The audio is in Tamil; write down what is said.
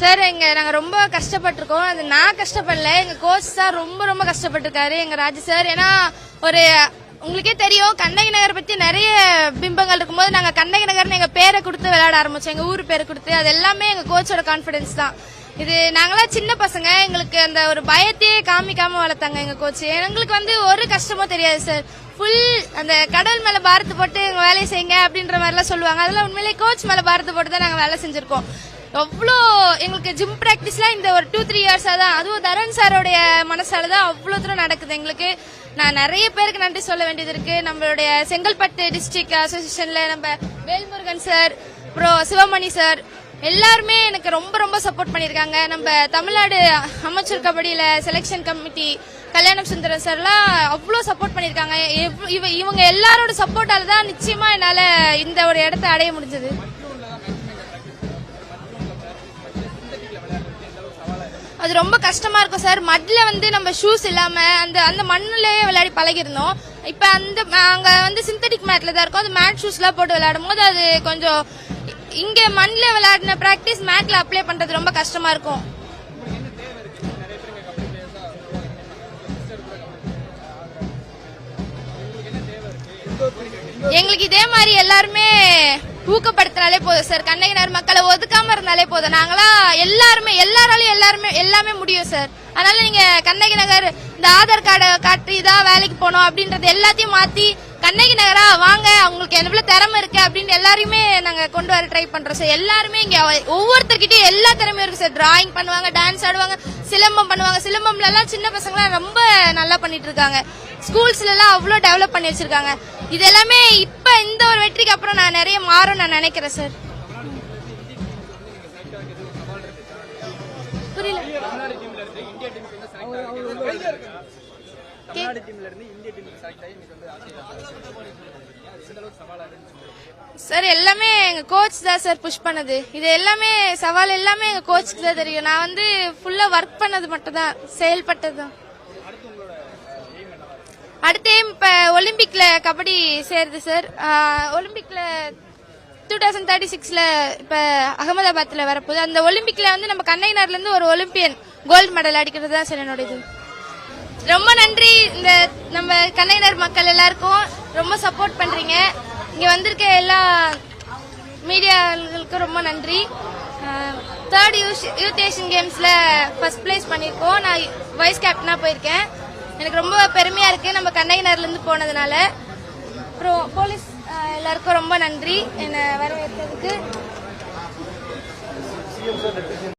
சார் எங்க நாங்க ரொம்ப கஷ்டப்பட்டிருக்கோம். அது நான் கஷ்டப்படல. எங்க கோச் சார் ரொம்ப ரொம்ப கஷ்டப்பட்டிருக்காரு. எங்க ராஜு சார் ஏன்னா ஒரு உங்களுக்கே தெரியும் கண்ணகி நகர் பத்தி நிறைய பிம்பங்கள் இருக்கும்போது நாங்க கண்ணகி நகர்னு எங்க பேரை கொடுத்து விளையாட ஆரம்பிச்சோம். எங்க ஊர் பேரை கொடுத்து. அது எல்லாமே எங்க கோச்சோட கான்பிடன்ஸ் தான். இது நாங்களாம் சின்ன பசங்க. எங்களுக்கு அந்த ஒரு பயத்தையே காமிக்காம வளர்த்தாங்க எங்க கோச் எங்களுக்கு வந்து ஒரு கஷ்டமும் தெரியாது சார் ஃபுல் அந்த கடல் மேல பாரத்து போட்டு எங்க வேலையை செய்யுங்க அப்படின்ற மாதிரிலாம் சொல்லுவாங்க. அதெல்லாம் உண்மையிலேயே கோச் மேல பாரத்து போட்டு தான் நாங்க வேலை செஞ்சிருக்கோம். அவ்வளோ எங்களுக்கு ஜிம் ப்ராக்டிஸ்லாம் இந்த ஒரு டூ த்ரீ இயர்ஸாக தான். அதுவும் தரன் சாரோடைய மனசால தான் அவ்வளோ தூரம் நடக்குது. எங்களுக்கு நான் நிறைய பேருக்கு நன்றி சொல்ல வேண்டியது இருக்கு. நம்மளுடைய செங்கல்பட்டு டிஸ்ட்ரிக்ட் அசோசியேஷன்ல நம்ம வேல்முருகன் சார் அப்புறம் சிவமணி சார் எல்லாருமே எனக்கு ரொம்ப ரொம்ப சப்போர்ட் பண்ணியிருக்காங்க. நம்ம தமிழ்நாடு அமைச்சர் கபடியில செலெக்ஷன் கமிட்டி கல்யாணம் சுந்தரம் சார்லாம் அவ்வளோ சப்போர்ட் பண்ணியிருக்காங்க. இவங்க எல்லாரோட சப்போர்ட்டால தான் நிச்சயமா என்னால் இந்த ஒரு இடத்த அடைய முடிஞ்சது. அது ரொம்ப கஷ்டமா இருக்கும் சார் மட்ல வந்து நம்ம ஷூஸ் இல்லாம அந்த அந்த மண்ணுலயே விளையாடி பழகிருந்தோம் இப்ப அந்த அங்க வந்து சிந்தட்டிக் மேட்ல தான் இருக்கும். அந்த மேட் ஷூஸ் எல்லாம் போட்டு விளையாடும் போது அது கொஞ்சம் இங்க மண்ல விளையாடின பிராக்டிஸ் மேட்ல அப்ளை பண்றது ரொம்ப கஷ்டமா இருக்கும். எங்களுக்கு இதே மாதிரி எல்லாருமே ஊக்கப்படுத்தினாலே போதும் சார் கண்ணகினார் மக்களை ஒதுக்காம இருந்தாலே போதும். நாங்களா எல்லாருமே எல்லாராலையும் எல்லாருமே எல்லாமே முடியும் சார் அதனால நீங்க கண்ணகி நகர் இந்த ஆதார் கார்டை காட்டி தான் வேலைக்கு போகணும் அப்படின்றது எல்லாத்தையும் மாத்தி கண்ணகி நகரா வாங்க அவங்களுக்கு எவ்வளவு திறமை இருக்கு அப்படின்னு எல்லாரையுமே நாங்க கொண்டு வர ட்ரை பண்றோம். சார் எல்லாருமே இங்க ஒவ்வொருத்தர்கிட்டயும் எல்லா திறமையும் இருக்கு. சார் டிராயிங் பண்ணுவாங்க டான்ஸ் ஆடுவாங்க சிலம்பம் பண்ணுவாங்க. சிலம்பம்ல எல்லாம் சின்ன பசங்களாம் ரொம்ப நல்லா பண்ணிட்டு இருக்காங்க. ஸ்கூல்ஸ்ல எல்லாம் அவ்வளவு டெவலப் பண்ணி வச்சிருக்காங்க. இது எல்லாமே இப்ப இந்த ஒரு வெற்றிக்கு அப்புறம் நான் நிறைய மாறும் நான் நினைக்கிறேன் சார் புரியல? சார் எல்லாமே எங்க கோச் தான் சார் புஷ் பண்ணது. இது எல்லாமே சவால் எல்லாமே எங்க கோச்சுக்கு தான் தெரியும். நான் வந்து ஃபுல்லா ஒர்க் பண்ணது மட்டும் தான் செயல்பட்டது தான். அடுத்த aim இப்ப ஒலிம்பிக்ல கபடி சேருது சார். ஆஹ், ஒலிம்பிக்ல டூ தௌசண்ட் தேர்ட்டி சிக்ஸ்ல இப்ப அகமதாபாத்ல வரப்போகுது. அந்த ஒலிம்பிக்ல வந்து நம்ம கண்ணைனார்ல இருந்து ஒரு ஒலிம்பியன் கோல்டு மெடல் அடிக்கிறது தான் சார் என்னோட இது. ரொம்ப நன்றி. இந்த நம்ம கண்ணையினர் மக்கள் எல்லாருக்கும் ரொம்ப சப்போர்ட் பண்றீங்க. இங்க வந்திருக்க எல்லா மீடியாவுக்கும் ரொம்ப நன்றி. தேர்ட் யூத் ஏஷியன் கேம்ஸ்ல ஃபர்ஸ்ட் பிளேஸ் பண்ணியிருக்கோம். நான் வைஸ் கேப்டனா போயிருக்கேன். எனக்கு ரொம்ப பெருமையா இருக்கு நம்ம கண்ணையினர்ல இருந்து போனதுனால. அப்புறம் போலீஸ் எல்லாருக்கும் ரொம்ப நன்றி. என்னை வரவேற்றதுக்கு